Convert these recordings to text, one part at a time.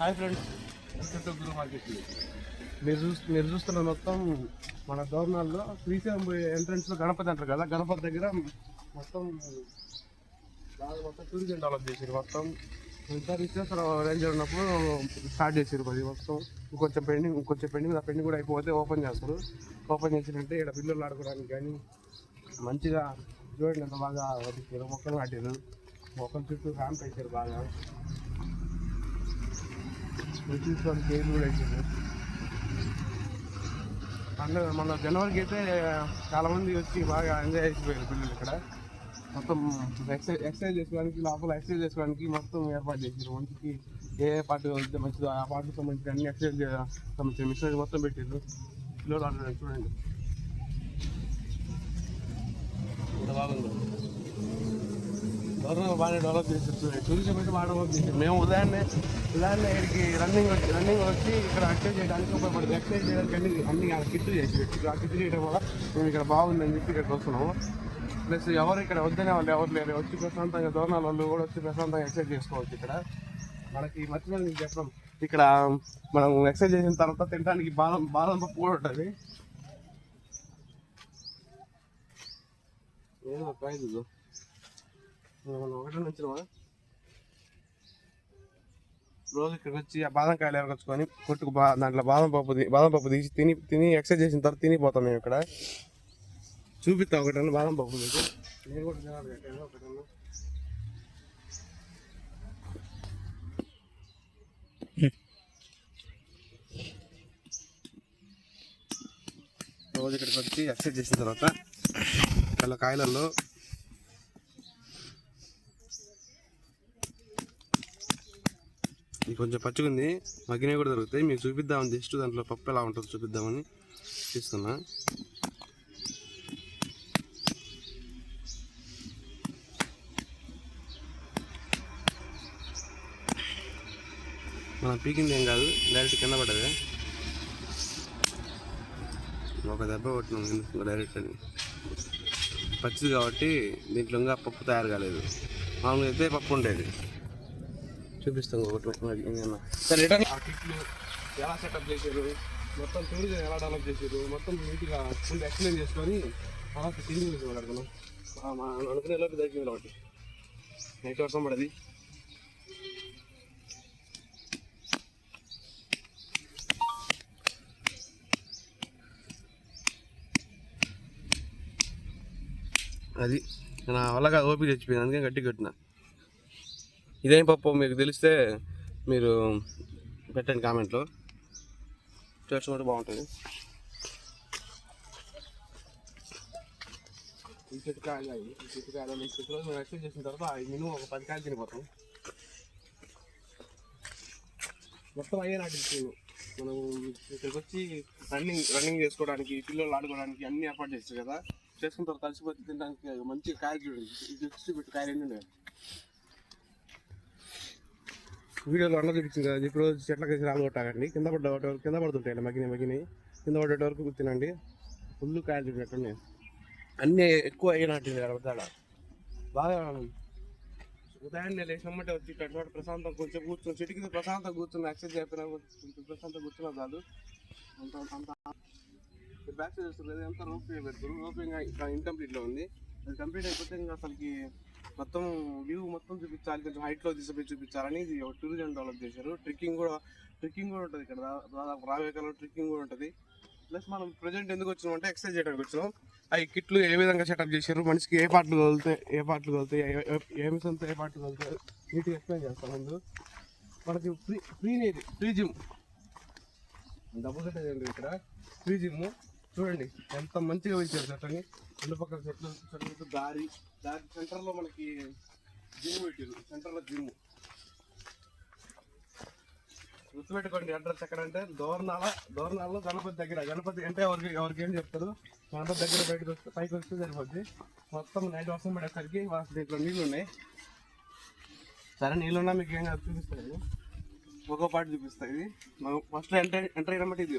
Hi friends. గురు market మీరు చూస్ మీరు చూస్తున్న మొత్తం మన దోర్నాల్లో శ్రీశైలం పోయే ఎంట్రన్స్లో గణపతి అంటారు కదా గణపతి దగ్గర మొత్తం బాగా మొత్తం టూరిజం డెవలప్ చేసారు మొత్తం. ఇంత రీసెస్ రేంజ్ ఉన్నప్పుడు స్టార్ట్ చేశారు పది మొత్తం. ఇంకొంచెం పెండింగ్ ఇంకొంచెం పెండింగ్ ఆ పెండింగ్ కూడా అయిపోతే ఓపెన్ చేస్తారు. ఓపెన్ చేసినట్టే ఇక్కడ పిల్లలు ఆడుకోవడానికి కానీ మంచిగా చూడండి ఎంత బాగా వదిలేరు మొక్కలు నాటారు మొక్కల చుట్టూ ర్యాంప్ వేసారు బాగా. చూసుకోవడానికి కూడా వేసారు పండుగ మన జనవరికి అయితే చాలా మంది వచ్చి బాగా ఎంజాయ్ చేసిపోయారు పిల్లలు ఇక్కడ. మొత్తం ఎక్సైజ్ ఎక్సర్సైజ్ చేసుకోవడానికి లోపల ఎక్సర్సైజ్ చేసుకోవడానికి మొత్తం ఏర్పాటు చేసారు మంచికి ఏ పార్టీ వస్తే మంచిదో ఆ పార్టీకి సంబంధించిన అన్ని ఎక్సైజ్ సంబంధించిన మిషన్ మొత్తం పెట్టారు పిల్లలు చూడండి. ఎంత బాగుందో. గవర్నమెంట్ బాగానే డెవలప్ చేస్తారు టూరిజం అయితే బాగా డెవలప్ చేశారు. మేము ఉదయాన్నే ఉదయాన్నే ఇక్కడికి రన్నింగ్ వచ్చి రన్నింగ్ వచ్చి ఇక్కడ ఎక్సైజ్ చేయడానికి ఉపయోగపడుతుంది. ఎక్సైజ్ చేయడానికి అన్ని అన్ని ఆ కిట్లు చేసి ఆ కిట్లు చేయడం వల్ల మేము ఇక్కడ బాగుందని చెప్పి ఇక్కడికి వస్తున్నాము. ప్లస్ ఎవరు ఇక్కడ వద్దనే వాళ్ళు ఎవరు లేరు. వచ్చి ప్రశాంతంగా దోరణాల వాళ్ళు కూడా వచ్చి ప్రశాంతంగా ఎక్సైజ్ చేసుకోవచ్చు ఇక్కడ. మనకి మర్చిపోయి నేను చెప్పడం ఇక్కడ మనం ఎక్సైజ్ చేసిన తర్వాత తినడానికి బాదం బాదం పప్పు కూడా ఉంటుంది. ఏదో ప్రైజ్ ఒకటి నుంచి రోజు ఇక్కడికి వచ్చి ఆ బాదం కాయలు ఎరగొచ్చుకొని కొట్టుకు బా దాంట్లో బాదం పప్పు బాదం పప్పు తీసి తిని తిని ఎక్సర్సైజ్ చేసిన తర్వాత తినిపోతాం మేము ఇక్కడ. చూపిస్తాం ఒకటన్నా బాదం పప్పు మీకు. నేను కూడా తినాలి ఒకటన్నా. రోజు ఇక్కడికి వచ్చి ఎక్సర్సైజ్ చేసిన తర్వాత వాళ్ళ కాయలలో ఇది కొంచెం పచ్చిగుంది. మగ్గినవి కూడా దొరుకుతాయి. మీకు చూపిద్దామని జస్ట్ దాంట్లో పప్పు ఎలా ఉంటుందో చూపిద్దామని తీస్తున్నా మనం పీకింది ఏం కాదు. డైరెక్ట్ కింద పడ్డది. ఒక దెబ్బ కొట్టినాం డైరెక్ట్ అని. పచ్చిది కాబట్టి దీంట్లో ఇంకా పప్పు తయారు కాలేదు. మామూలుగా అయితే పప్పు ఉండేది. చూపిస్తాం ఒకటి. సరే రిటర్న్ ఎలా సెటప్ చేశారు? మొత్తం టూరిజం ఎలా డెవలప్ చేశారు? మొత్తం నీట్గా ఫుల్ ఎక్స్ప్లెయిన్ చేసుకొని తర్వాత తిరిగి చూసి మాట్లాడుకున్నాం అనుకునే లోపు తగ్గింది ఒకటి నైట్ వర్షం పడది. అది నా వల్ల ఓపిక చచ్చిపోయింది అందుకే గట్టి కట్టిన. ఇదేం పప్పు మీకు తెలిస్తే మీరు పెట్టండి కామెంట్లో టేస్ట్ బాగుంటుంది ఈ చెట్టు కాయలు అవి ఈ చెట్టు కాయలు ఈ చెట్టు రోజు మేము ఎక్సైజ్ చేసిన తర్వాత అవి మినిమం ఒక పది కాయలు తినిపోతాం మొత్తం అయ్యే నాటి మనం ఇక్కడికి వచ్చి రన్నింగ్ రన్నింగ్ చేసుకోవడానికి పిల్లలు ఆడుకోవడానికి అన్ని ఏర్పాటు చేస్తారు కదా చేసుకున్న తర్వాత కలిసిపోతే తినడానికి మంచి కాయలు చూడండి ఇది వచ్చి పెట్టి కాయలు ఎన్ని ఉన్నాయి వీడియోలో అన్న చూపించింది కదా ఇప్పుడు చెట్లకి కలిసి రాళ్ళు కొట్టాకండి కింద పడ్డ వరకు కింద పడుతుంటాయి మగిని మగిని కింద పడేట వరకు తినండి ఫుల్ కాయలు చూపినట్టున్నాయి అన్నీ ఎక్కువ అయినట్టుంది అడగతాడ బాగా ఉదయాన్నే లేచినమ్మంటే వచ్చి ఇక్కడ ప్రశాంతం కొంచెం కూర్చొని చెట్టు కింద ప్రశాంతం కూర్చొని యాక్సెస్ చెప్పినా కొంచెం ప్రశాంతం కూర్చున్నా కాదు అంత అంత బ్యాక్ సైడ్ వస్తుంది అంతా రోప్ పెడతారు రోప్ వే ఇంకా ఇన్కంప్లీట్లో ఉంది. అది కంప్లీట్ అయిపోతే ఇంకా అసలుకి మొత్తం వ్యూ మొత్తం చూపించాలి కొంచెం హైట్లో తీసుకుపోయి చూపించాలని ఇది ఒక టూరిజం డెవలప్ చేశారు. ట్రెక్కింగ్ కూడా ట్రెక్కింగ్ కూడా ఉంటుంది ఇక్కడ. దాదాపు రావే కాలం ట్రెక్కింగ్ కూడా ఉంటుంది. ప్లస్ మనం ప్రజెంట్ ఎందుకు వచ్చినాం అంటే ఎక్సర్సైజ్ చేయడానికి వచ్చినాం. ఆ ఈ కిట్లు ఏ విధంగా సెటప్ చేశారు? మనిషికి ఏ పాటలు కలుగుతాయి ఏ పాటలు కలుగుతాయి ఏ- ఏ మిషన్తో ఏ పాటలు కలుగుతాయి నీట్గా ఎక్స్ప్లెయిన్ చేస్తాం ముందు. మనకి ఫ్రీ ఫ్రీ ఇది ఫ్రీ జిమ్ డబ్బులు కట్టేదండి ఇక్కడ? ఫ్రీ జిమ్ చూడండి ఎంత మంచిగా వచ్చారు చెట్లని. రెండు పక్కల చెట్లు చెట్లు దారి దారి సెంటర్లో మనకి జిమ్ పెట్టారు సెంటర్లో జిమ్. గుర్తుపెట్టుకోండి అడ్రస్ ఎక్కడ అంటే దోర్నాల దోర్నాలలో గణపతి దగ్గర. గణపతి అంటే ఎవరికి ఎవరికి ఏం చెప్తారు? గణపతి దగ్గర బయటకు వస్తే పైకి వస్తే సరిపోద్ది. మొత్తం నైట్ వర్షం పడేసరికి దీంట్లో నీళ్ళు ఉన్నాయి సరే నీళ్ళున్నా మీకు ఏం చూపిస్తాయి ఒక్కో పాటు చూపిస్తాయి ఇది. మనం ఫస్ట్ ఎంటర్ ఎంటర్ అయినమాట ఇది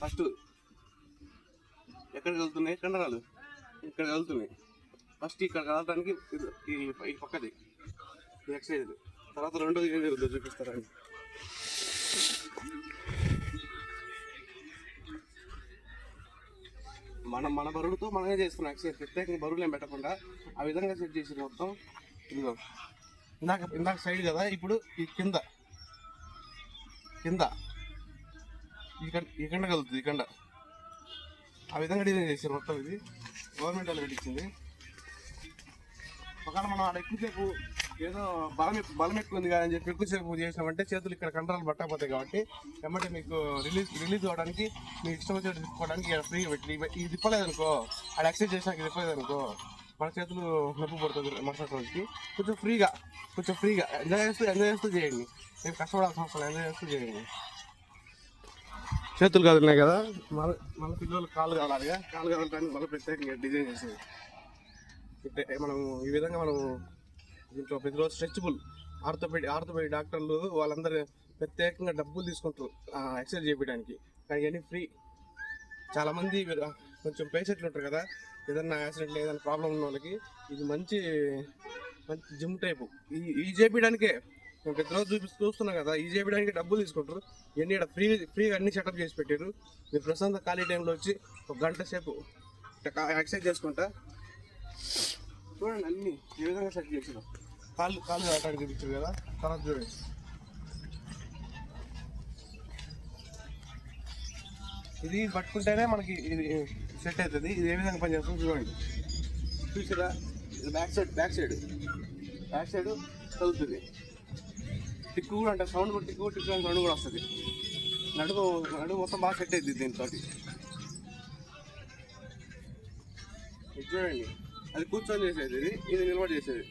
ఫస్ట్ ఎక్కడికి వెళ్తున్నాయి? కండరాలు ఇక్కడ వెళ్తున్నాయి. ఫస్ట్ ఇక్కడ కదలడానికి ఇది- ఈ పక్కది. ఈ ఎక్సైజ్ తర్వాత రెండోది ఏం జరుగుతుందో చూపిస్తారని మనం మన బరువులతో మనమే చేస్తున్నాం ఎక్సైజ్. ప్రత్యేకంగా బరువులు ఏం పెట్టకుండా ఆ విధంగా సెట్ చేసి మొత్తం. ఇదిగో. ఇందాక ఇందాక సైడ్ కదా ఇప్పుడు ఈ కింద. కింద. ఇక్కడ ఈ కండ కలుగుతుంది ఈ కండ. ఆ విధంగా డిజైన్ చేశారు మొత్తం ఇది. గవర్నమెంట్ వాళ్ళు పెట్టించింది. ఒకవేళ మనం ఆడ ఎక్కువసేపు ఏదో బలం బలం ఎక్కువ ఉంది అని చెప్పి ఎక్కువసేపు చేసామంటే చేతులు ఇక్కడ కండరాలు పట్టకపోతాయి కాబట్టి ఎమ్మటే మీకు రిలీజ్ రిలీజ్ అవ్వడానికి మీకు ఇష్టం వచ్చేది తిప్పుకోవడానికి ఇక్కడ ఫ్రీ పెట్టి ఇది తిప్పలేదు అనుకో ఆడ ఎక్సర్సైజ్ చేసినాక తిప్పలేదు అనుకో మన చేతులు నొప్పి పడుతుంది మరుసటి రోజుకి. కొంచెం ఫ్రీగా కొంచెం ఫ్రీగా ఎంజాయ్ చేస్తూ ఎంజాయ్ చేస్తూ చేయండి. నేను కష్టపడాల్సిన అవసరం ఎంజాయ్ చేస్తూ చేయండి. చేతులు కదిలినాయి కదా. మన మన పిల్లలు కాలు కావాలిగా. కాలు కదలడానికి మళ్ళీ ప్రత్యేకంగా డిజైన్ చేసేది. ఇట్టే మనం ఈ విధంగా మనం దీంట్లో ప్రతిరోజు స్ట్రెచబుల్ ఆర్థోపెడి ఆర్థోపెడి డాక్టర్లు వాళ్ళందరూ ప్రత్యేకంగా డబ్బులు తీసుకుంటారు ఎక్సర్సైజ్ చేయడానికి కానీ ఇవన్నీ ఫ్రీ. చాలామంది కొంచెం పేషెంట్లు ఉంటారు కదా. ఏదన్నా యాక్సిడెంట్ ఏదైనా ప్రాబ్లం ఉన్న వాళ్ళకి ఇది మంచి మంచి జిమ్ టైపు. ఈ ఈ చేపించడానికే ప్రతిరోజు చూపి చూస్తున్నాం కదా ఈ చేయడానికి డబ్బులు తీసుకుంటారు. ఇవన్నీ ఇక్కడ ఫ్రీ ఫ్రీగా అన్ని సెటప్ చేసి పెట్టారు. మీరు ప్రశాంత ఖాళీ టైంలో వచ్చి ఒక గంట సేపు ఎక్సర్సైజ్ చేసుకుంటా. చూడండి అన్ని ఏ విధంగా సెట్ చేసారు కాళ్ళు కాళ్ళు ఆటానికి చూపించారు కదా తర్వాత చూడండి. ఇది పట్టుకుంటేనే మనకి ఇది సెట్ అవుతుంది. ఇది ఏ విధంగా పనిచేస్తుందో చూడండి. చూసారా? ఇది back side back side back side చదువుతుంది టిక్కు కూడా అంటే సౌండ్ కూడా టిక్కు టిక్కు అని సౌండ్ కూడా వస్తుంది. నడుము నడుము మొత్తం బాగా సెట్ అవుతుంది దీంతో చూడండి. అది కూర్చొని చేసేది ఇది ఇది నిలబడి చేసేది.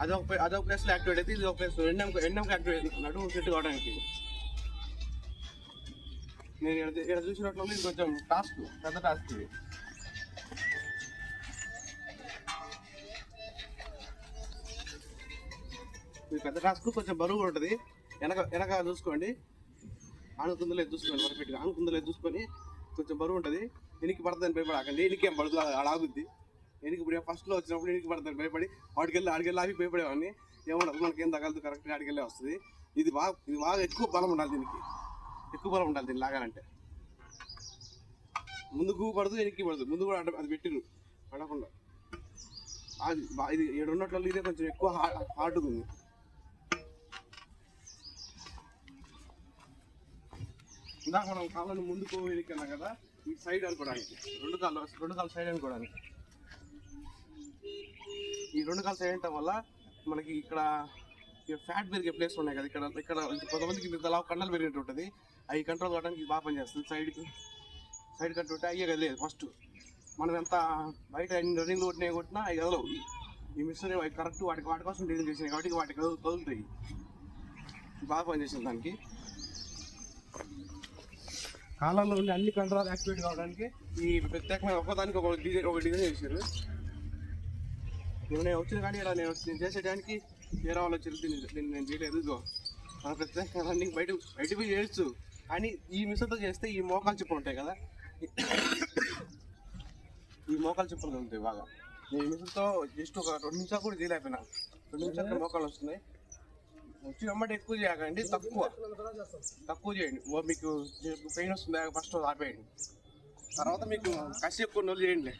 అదొక ప్లే- అదొక ప్లేస్లో యాక్టివేట్ అయితే ఇది ఒక ప్లేస్ ఎండం ఎండంకి యాక్టివేట్ నడుము సెట్ కావడానికి. నేను ఇక్కడ ఇక్కడ చూసినట్లు ఇది కొంచెం టాస్క్ పెద్ద టాస్క్ ఇది. ఇది పెద్ద టాస్క్ కొంచెం బరువు ఉంటుంది. వెనక వెనక చూసుకోండి. ఆనుకుందో లేదు చూసుకోండి పర్ఫెక్ట్గా ఆనుకుందో లేదు చూసుకొని కొంచెం బరువు ఉంటుంది. ఎనికి పడుతుందని భయపడకండి. ఎనికి ఏం పడుతుంది? ఆడ ఆగుద్ది. ఎనికి ఇప్పుడు ఫస్ట్లో వచ్చినప్పుడు ఎనికి పడుతుంది భయపడి వాడికెళ్ళి ఆడికెళ్ళి ఆగి భయపడేవాడిని. ఏమో మనకి ఏం తగలదు కరెక్ట్గా ఆడికెళ్ళే వస్తుంది. ఇది బాగా ఇది బాగా ఎక్కువ బలం ఉండాలి దీనికి. ఎక్కువ బలం ఉండాలి దీన్ని లాగాలంటే. ముందుకు పడదు వెనక్కి పడదు. ముందు కూడా అది పెట్టిరు పడకుండా. అది ఇది ఏడు ఉన్నట్లు ఇదే కొంచెం ఎక్కువ హార్డ్ ఉంది. ఇందాక మనం కాళ్ళను ముందుకు వెనక్కి కదా ఈ సైడ్ అనుకోవడానికి రెండు కాళ్ళు రెండు కాళ్ళు సైడ్ అనుకోవడానికి ఈ రెండు కాళ్ళు సైడ్ అంటే వల్ల మనకి ఇక్కడ ఫ్యాట్ పెరిగే ప్లేస్ ఉన్నాయి కదా. ఇక్కడ ఇక్కడ కొంతమందికి ఇంత లావు కండలు పెరిగినట్టు ఉంటుంది. అవి కంట్రోల్ కావడానికి బాగా పనిచేస్తుంది. సైడ్కి సైడ్ కట్టు ఉంటే అయ్యే కదలేదు ఫస్ట్ మనం ఎంత బయట రన్నింగ్ కొట్టినా కొట్టినా అవి కదలవు. ఈ మిషన్ కరెక్ట్ వాటికి వాటి కోసం డిజైన్ చేసినాయి కాబట్టి వాటికి కదులుతాయి. బాగా పనిచేసింది దానికి. కాలంలో ఉండే అన్ని కంట్రోల్ యాక్టివేట్ కావడానికి ఈ ప్రత్యేకమైన ఒక్కదానికి ఒక డిజైన్ ఒక డిజైన్ చేశారు. నేను వచ్చిన కానీ ఇలా నేను నేను చేసేటానికి వేరే వాళ్ళు వచ్చారు. దీన్ని నేను చేయలేదు. ఇదిగో మన ప్రత్యేక రన్నింగ్ బయట బయట పోయి చేయొచ్చు. కానీ ఈ మిషన్తో చేస్తే ఈ మోకాలు చెప్పులు ఉంటాయి కదా. ఈ మోకాలు చెప్పులు ఉంటాయి బాగా. నేను ఈ మిషన్తో జస్ట్ ఒక రెండు నిమిషాలు కూడా చేయలేకపోయినా. రెండు నిమిషాలు మోకాలు వస్తున్నాయి. వచ్చి వెంబడి ఎక్కువ చేయకండి తక్కువ. తక్కువ చేయండి. ఓ మీకు పెయిన్ వస్తుంది? ఫస్ట్ ఆపేయండి. తర్వాత మీకు కసి ఎక్కువ నొల్లు చేయండి.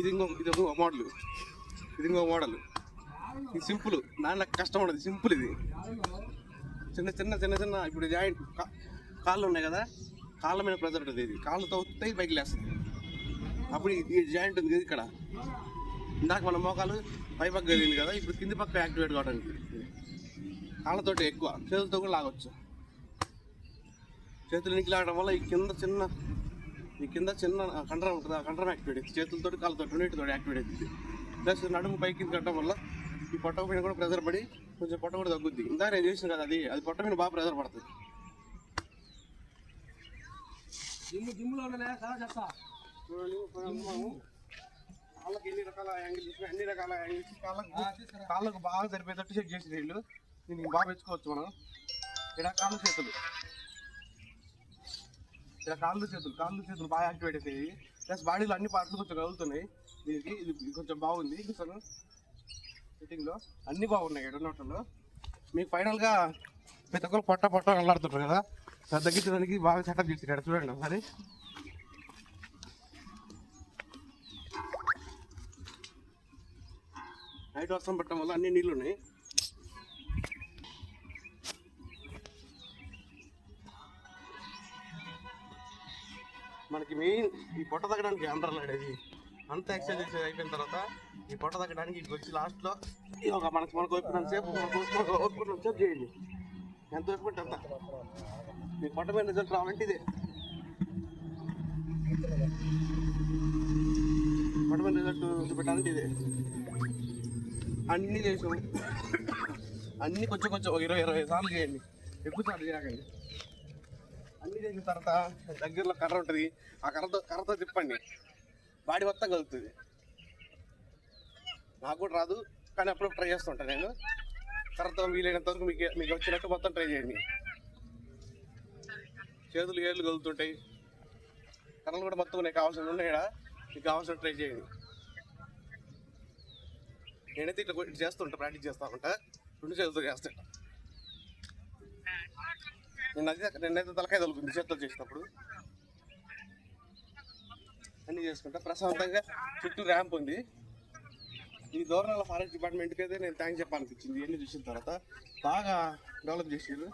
ఇది ఇంకో ఇది ఒక మోడల్. ఇది ఇంకో మోడల్. ఇది సింపుల్. దాంట్లో కష్టం ఉండదు. సింపుల్ ఇది. చిన్న చిన్న చిన్న చిన్న ఇప్పుడు జాయింట్ కాళ్ళు ఉన్నాయి కదా? కాళ్ళ మీద ప్రెజర్ ఉంటుంది. ఇది కాళ్ళతో వస్తాయి పైకి లేస్తుంది. అప్పుడు ఈ- జాయింట్ ఉంది కదా ఇక్కడ. ఇందాక మన మోకాలు పై పక్క వెళ్ళింది కదా ఇప్పుడు కింది పక్క యాక్టివేట్ కావడానికి. కాళ్ళతోటి ఎక్కువ. చేతులతో కూడా లాగొచ్చు. చేతులునికి లాగడం వల్ల ఈ కింద చిన్న ఈ కింద చిన్న కండరం ఉంటుంది. ఆ కండరం యాక్టివేట్ అవుతుంది. చేతులతో కాళ్ళతో రెండింటితో యాక్టివేట్ అవుతుంది. ప్లస్ నడుము పైకి కట్టడం వల్ల ఈ పొట్ట మీద కూడా ప్రెజర్ పడి కొంచెం పొట్ట కూడా తగ్గుద్ది. ఇందాక నేను చేసిన కదా అది. అది పొట్ట మీద బాగా ప్రెజర్ పడుతుంది. జిమ్ జిమ్లో ఉండలే సార్ చెప్తా. కాళ్ళకి ఎన్ని రకాల అన్ని రకాల యాంగిల్స్? కాళ్ళకు కాళ్ళకు బాగా సరిపోయేటట్టు చెక్ చేసి వీళ్ళు. దీనికి బాగా పెంచుకోవచ్చు మనం. ఇక్కడ కాళ్ళు చేతులు. ఇలా కాళ్ళు చేతులు కాళ్ళు చేతులు బాగా యాక్టివేట్ అవుతాయి ప్లస్ బాడీలో అన్ని పార్ట్లు కొంచెం కదులుతున్నాయి. దీనికి ఇది కొంచెం బాగుంది. అసలు ఫిట్టింగ్లో అన్నీ బాగున్నాయి ఎడనోటంలో మీకు ఫైనల్గా ప్రతి ఒక్కరు పొట్ట పొట్ట వెళ్ళాడుతుంటారు కదా? తగ్గించడానికి బాగా సెటప్ చేసి ఇక్కడ చూడండి ఒకసారి. నైట్ వర్షం పట్టడం వల్ల అన్ని నీళ్ళు ఉన్నాయి. మనకి మెయిన్ ఈ పొట్ట తగ్గడానికి అండర్లు లాడేది అంత ఎక్సర్సైజ్ అయిపోయిన తర్వాత ఈ పొట్ట తగ్గడానికి ఇక్కడికి వచ్చి లాస్ట్లో ఒక మనకి మనకు ఓపికన్నంత సేపు మనకు ఓపికన్నంత సేపు చేయండి. ఎంత ఓపికంటే అంత. మీ పొట్ట మీద రిజల్ట్ రావాలంటే ఇదే. పొట్ట మీద రిజల్ట్ చూపెట్టాలంటే ఇదే. అన్నీ చేసాం అన్నీ కొంచెం కొంచెం ఒక ఇరవై ఇరవై సార్లు చేయండి. ఎక్కువ సార్లు చేయకండి. అన్నీ చేసిన తర్వాత దగ్గరలో కర్ర ఉంటుంది. ఆ కర్రతో కర్రతో తిప్పండి. బాడీ మొత్తం కలుగుతుంది. నాకు కూడా రాదు కానీ అప్పుడప్పుడు ట్రై చేస్తుంటాను నేను. తర్వాత వీలైనంత వరకు మీకు మీకు వచ్చినట్టు మొత్తం ట్రై చేయండి. చేతులు ఏళ్ళు కదులుతుంటాయి. కర్రలు కూడా మొత్తం నీకు కావాల్సిన ఉన్నాయా మీకు కావాల్సిన ట్రై చేయండి. నేనైతే ఇట్లా ఇట్లా చేస్తుంటా ప్రాక్టీస్ చేస్తా ఉంటా. రెండు చేతులతో చేస్తా. నేను అది నిన్నైతే తలకాయ తలుపుంది చేతులు చేసినప్పుడు. అన్నీ చేసుకుంటా. ప్రశాంతంగా చుట్టూ ర్యాంప్ ఉంది. ఈ దూరంలో ఫారెస్ట్ డిపార్ట్మెంట్కి అయితే నేను థ్యాంక్స్ చెప్పాలనిపించింది. ఇవన్నీ చూసిన తర్వాత బాగా డెవలప్ చేసారు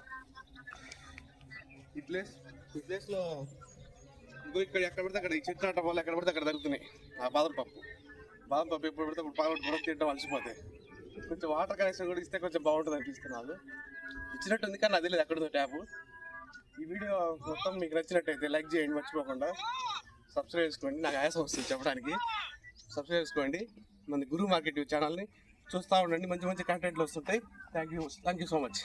ఈ ప్లేస్ ఈ ప్లేస్లో ఇంకో ఇక్కడ ఎక్కడ పడితే అక్కడ ఈ చెట్టు నాటం వల్ల ఎక్కడ పడితే అక్కడ జరుగుతున్నాయి. ఆ బాదం పప్పు. బాదం పప్పు ఎప్పుడు పడితే అప్పుడు పావుడు దూరం తింటాం అలసిపోతాయి. కొంచెం వాటర్ కనెక్షన్ కూడా ఇస్తే కొంచెం బాగుంటుంది అనిపిస్తున్నాను ఇచ్చినట్టు ఇచ్చినట్టుంది కానీ అది లేదు ఎక్కడ ఉందో ట్యాప్. ఈ వీడియో మొత్తం మీకు నచ్చినట్టయితే లైక్ చేయండి మర్చిపోకుండా. సబ్స్క్రైబ్ చేసుకోండి. నాకు ఆయాసం వస్తుంది చెప్పడానికి. సబ్స్క్రైబ్ చేసుకోండి. మన గురు మార్కెట్ ఛానల్ని చూస్తూ ఉండండి. మంచి మంచి కంటెంట్లు వస్తుంటాయి. Thank you thank you so much